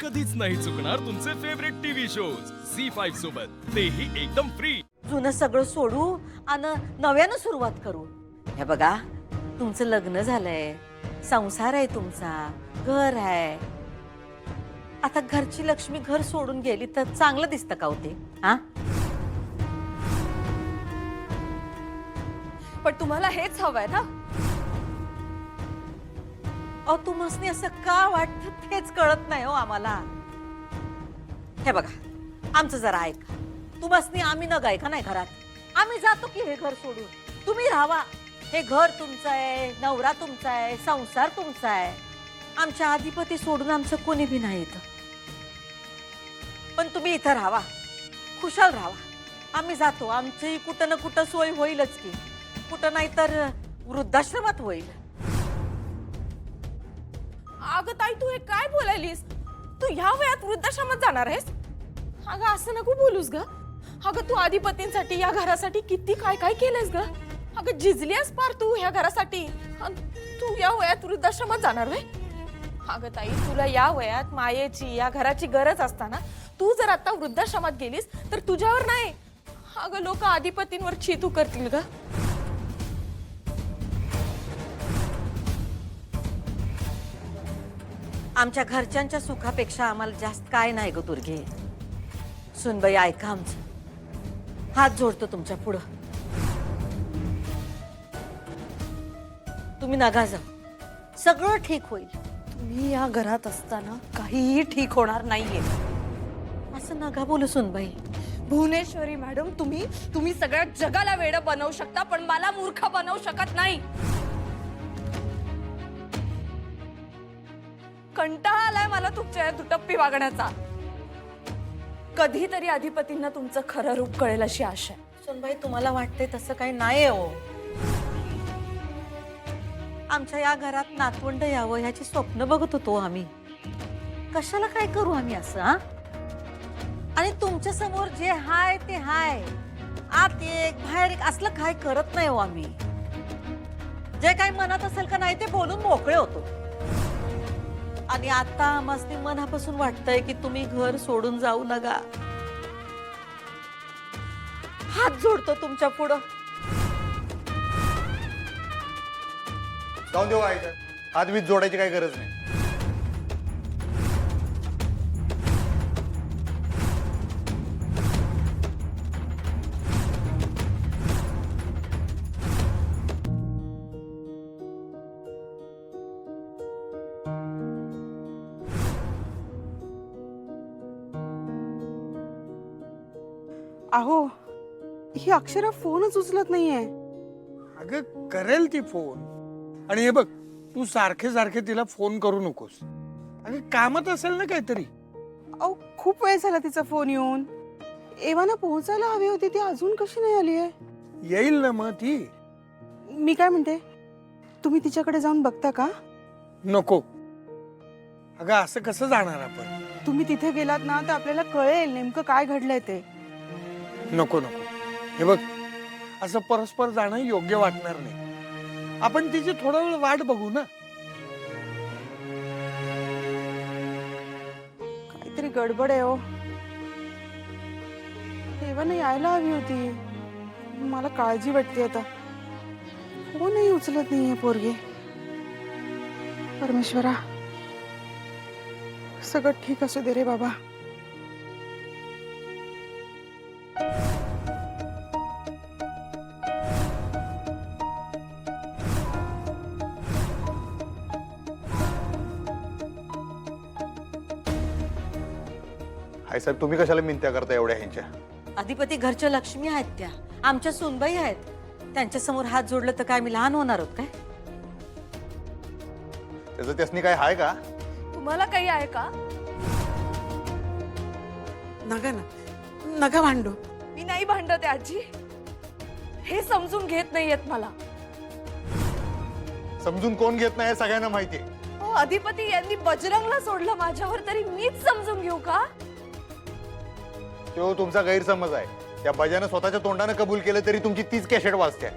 कधीच नाही चुकणार तुमचे favourite TV shows C five सोबत. तेही एकदम फ्री जुनं सगळं सोडू आणि नव्यानं सुरुवात करू. हे बघा तुमचं लग्न झालंय. संसार आहे तुमचा. घर आहे. आता घरची लक्ष्मी घर सोडून गेली तर चांगलं दिसतं का होते हा? पण तुम्हाला हेच हवंय ना. अहो तुम्हाला असं का वाटतं तेच कळत नाही हो आम्हाला. हे बघा आमचं जरा ऐका. तुम्हासनी आम्ही न गायका नाही घरात. आम्ही जातो की हे घर सोडून. तुम्ही राहावा हे घर तुमचं आहे नवरा तुमचा आहे संसार तुमचा आहे. आमच्या अधिपती सोडून आमचं कोणी बी नाही इथं. पण तुम्ही इथं राहावा खुशाल राहावा आम्ही जातो. आमची कुठं ना कुठं सोय होईलच की. कुठं नाही तर वृद्धाश्रमात होईल. अगं ताई तू हे काय बोलायलीस? तू ह्या वयात वृद्धाश्रमात जाणार आहेस? अगं असं नको बोलूस ग. अगं तू आधिपतींसाठी या घरासाठी किती काय काय केलंयस ग? अगं झिजलीस पार तू ह्या घरासाठी. तू या वयात वृद्धाश्रमात जाणार वे अगं ताई तुला या वयात मायेची या घराची गरज असताना तू जर आता वृद्धाश्रमात गेलीस तर तुझ्यावर नाही. अगं लोक आधिपतींवर चितू करतील ग. आमच्या घरच्यांच्या सुखापेक्षा आम्हाला जास्त काय नाही ग दुर्गे. सुनबाई ऐका आमचं. हात जोडतो तुमच्या पुढं. तुम्ही नगा जाऊ. सगळं ठीक होईल. तुम्ही या घरात असताना काहीही ठीक होणार नाहीये. असं नका बोलू सुनबाई. भुवनेश्वरी मॅडम तुम्ही तुम्ही सगळ्या जगाला वेड बनवू शकता पण मला मूर्ख बनवू शकत नाही. कंटाळा आलाय मला तुमच्या या दुटप्पी वागण्याचा. कधीतरी अधिपतींना तुमचं खरं रूप कळेल अशी आशा आहे. सुनबाई तुम्हाला वाटते तसं काही नाही आहे हो. आमच्या या घरात नातवंड यावं ह्याची स्वप्न बघत होतो आम्ही. कशाला काय करू आम्ही असं हा? आणि तुमच्यासमोर जे हाय ते हाय. आत एक बाहेर एक असलं काय करत नाही हो आम्ही. जे काही मनात असेल का नाही ते बोलून मोकळे होतो. आणि आता आम्हाला मनापासून वाटतंय की तुम्ही घर सोडून जाऊ नका. हात जोडतो तुमच्या पुढं. जाऊन देऊ काय हात वीज जोडायची काही गरज नाही. अहो ही अक्षरा फोनच उचलत नाहीये. अगं करेल ती फोन. आणि हे बघ तू सारखे सारखे तिला फोन करू नकोस. अगं कामात असेल ना काहीतरी? अहो खूप वेळ झाला तिचा फोन येऊन. एव्हाना पोहोचायला हवी होती ती अजून कशी नाही आली आहे येईल ना मग ती. मी काय म्हणते? तुम्ही तिच्याकडे जाऊन बघता का? नको. अगं असं कसं जाणार आपण? तुम्ही तिथे गेलात ना तर आपल्याला कळेल नेमकं काय घडलंय ते. नको नको. हे बघ असं परस्पर जाणं योग्य वाटणार नाही. आपण तिची थोडा वेळ वाट बघू ना. काहीतरी गडबड आहे हो. एव्हाना यायला हवी होती. मला काळजी वाटते आता. कोणही उचलत नाहीये पोरगे. परमेश्वरा सगळं ठीक असू दे रे बाबा. हाय साहेब तुम्ही कशाला मिनत्या करता एवढ्या ह्यांच्या? अधिपती घरच्या लक्ष्मी आहेत त्या. आमच्या सुनबाई आहेत. त्यांच्यासमोर हात जोडलं तर काय मी लहान होणार आहोत काय? त्याचं त्यासनी काय हाय का? तुम्हाला काही आहे का? नका ना. नका भांडू. मी नाही भांडत आहे, आजी. हे समजून घेत नाहीयेत मला. समजून कोण घेत नाही हे सगळ्यांना माहितीये हो अधिपती यांनी बजरंगला सोडलं. माझ्यावर तरी मीच समजून घेऊ का? तो तुमचा गैरसमज आहे. त्या बजानं स्वतःच्या तोंडानं कबूल केलं तरी तुमची तीच कॅशेट वाचते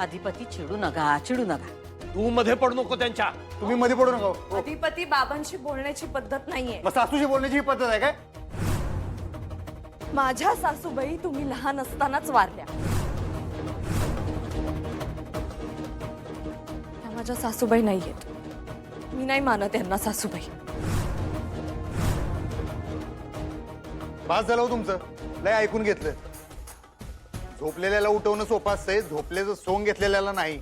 अधिपती चिडू नका चिडू नका. तू मध्ये पडू नको त्यांच्या. तुम्ही मध्ये पडू नका. हो. अधिपती बाबांशी बोलण्याची पद्धत नाहीये. मग सासूशी बोलण्याची ही पद्धत आहे काय? माझ्या सासूबाई तुम्ही लहान असतानाच वारल्या. त्या माझ्या सासूबाई नाहीयेत. मी नाही मानत यांना सासूबाई. पास झालं हो तुमचं. लय ऐकून घेतलं. झोपलेल्याला उठवणं सोपं असतंय झोपलेलं सोंग घेतलेल्याला नाही.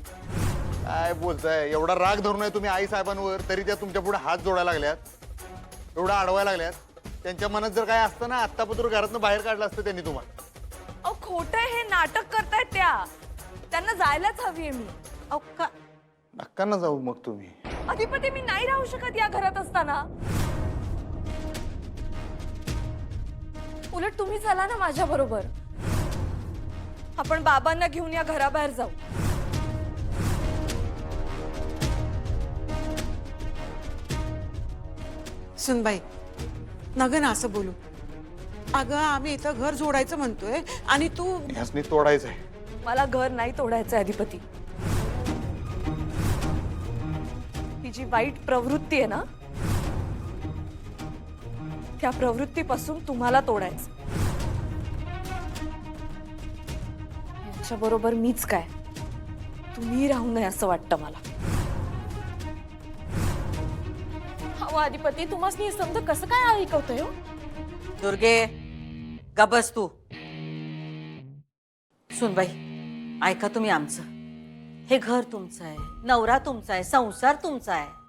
काय बोलताय एवढा राग धरून आहे तुम्ही आई साहेबांवर तरी त्या तुमच्यापुढे हात जोडायला लागल्यात. एवढा अडवायला लागल्यात. त्यांच्या मनात जर काय असतं ना आत्तापत्र घरातनं बाहेर काढलं असतं त्यांनी तुम्हाला. अहो खोट हे नाटक करतायत त्या. त्यांना जायलाच हवीये मी. अहो का नक्का ना जाऊ मग तुम्ही. अधिपती मी नाही राहू शकत या घरात असताना. उलट तुम्ही चला ना माझ्या बरोबर. आपण बाबांना घेऊन या घराबाहेर जाऊ. सुनबाई नगं ना असं बोलू. अगं आम्ही इथं घर जोडायचं म्हणतोय आणि तू ह्यासनी तोडायचंय. मला घर नाही तोडायचं अधिपती. ही जी वाईट प्रवृत्ती आहे ना त्या प्रवृत्तीपासून तुम्हाला तोडायचं. यांच्या बरोबर मीच काय? तुम्ही राहू नये असं वाटतं मला. अहो अधिपती तुम्हाला हे समजा कसं काय ऐकवतोय हो? दुर्गे गबस तू. सुनबाई ऐका तुम्ही आमचं. हे घर तुमचं आहे नवरा तुमचा आहे संसार तुमचा आहे.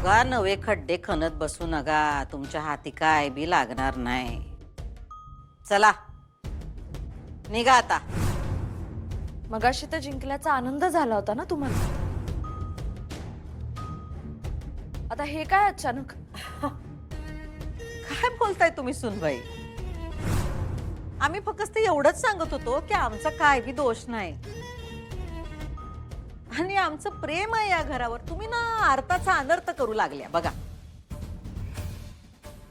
उगा नवे खड्डे खणत बसू नका. तुमच्या हाती काय बी लागणार नाही. चला. निघा आता. मगाशी तर जिंकल्याचा आनंद झाला होता ना तुम्हाला? आता हे काय अचानक? काय बोलताय तुम्ही सुनबाई? आम्ही फक्त एवढंच सांगत होतो की आमचा काय बी दोष नाही. आणि आमचं प्रेम आहे या घरावर. तुम्ही ना अर्थाचा अनर्थ करू लागल्या. बघा.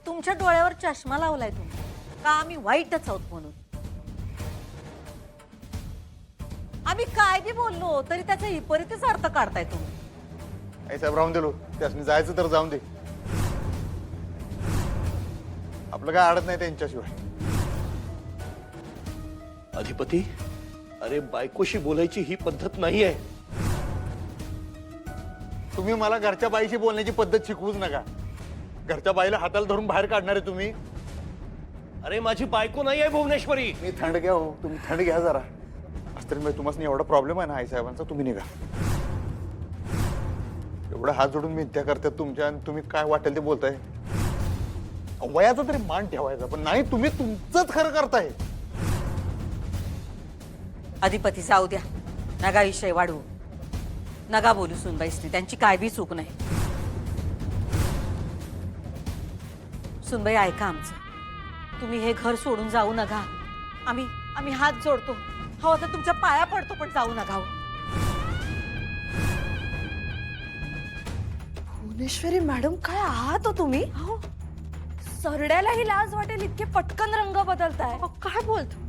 तुमच्या डोळ्यावर चष्मा लावलाय तुम्ही. का आम्ही वाईटच आहोत म्हणून? आम्ही काय बी बोललो तरी त्याचा विपरीतच अर्थ काढताय तुम्ही. आई साहेब राहून दिलो त्यासनी जायचं तर जाऊन दे. आपलं काय अडत नाही त्यांच्याशिवाय. अधिपती अरे बायकोशी बोलायची ही पद्धत नाही आहे तुम्ही मला घरच्या बाईशी बोलण्याची पद्धत शिकवूच नका. घरच्या बाईला हाताला धरून बाहेर काढणारे तुम्ही. अरे माझी बायको नाही आहे भुवनेश्वरी. मी थंड घ्या हो तुम्ही थंड घ्या जरा. आज तरी तुम्हाला एवढा प्रॉब्लेम आहे ना आई साहेबांचा तुम्ही निघा. एवढा हात जोडून मिथ्या करतात तुमच्या आणि तुम्ही काय वाटेल ते बोलताय? वयाचा तरी मान ठेवायचा पण नाही तुम्ही तुमचंच खरं करताय. अधिपती जाऊ द्या. नगा विषय वाढवू. नगा बोलू सुनबाईसनी. त्यांची काय बी चूक नाही. सुनबाई ऐका आमचं. तुम्ही हे घर सोडून जाऊ नका. आम्ही आम्ही हात जोडतो. हो आता तुमच्या पाया पडतो पण जाऊ नका हो. भुवनेश्वरी मॅडम काय आहात हो तुम्ही? सरड्यालाही लाज वाटेल इतके पटकन रंग बदलताय. अहो, काय बोलतो?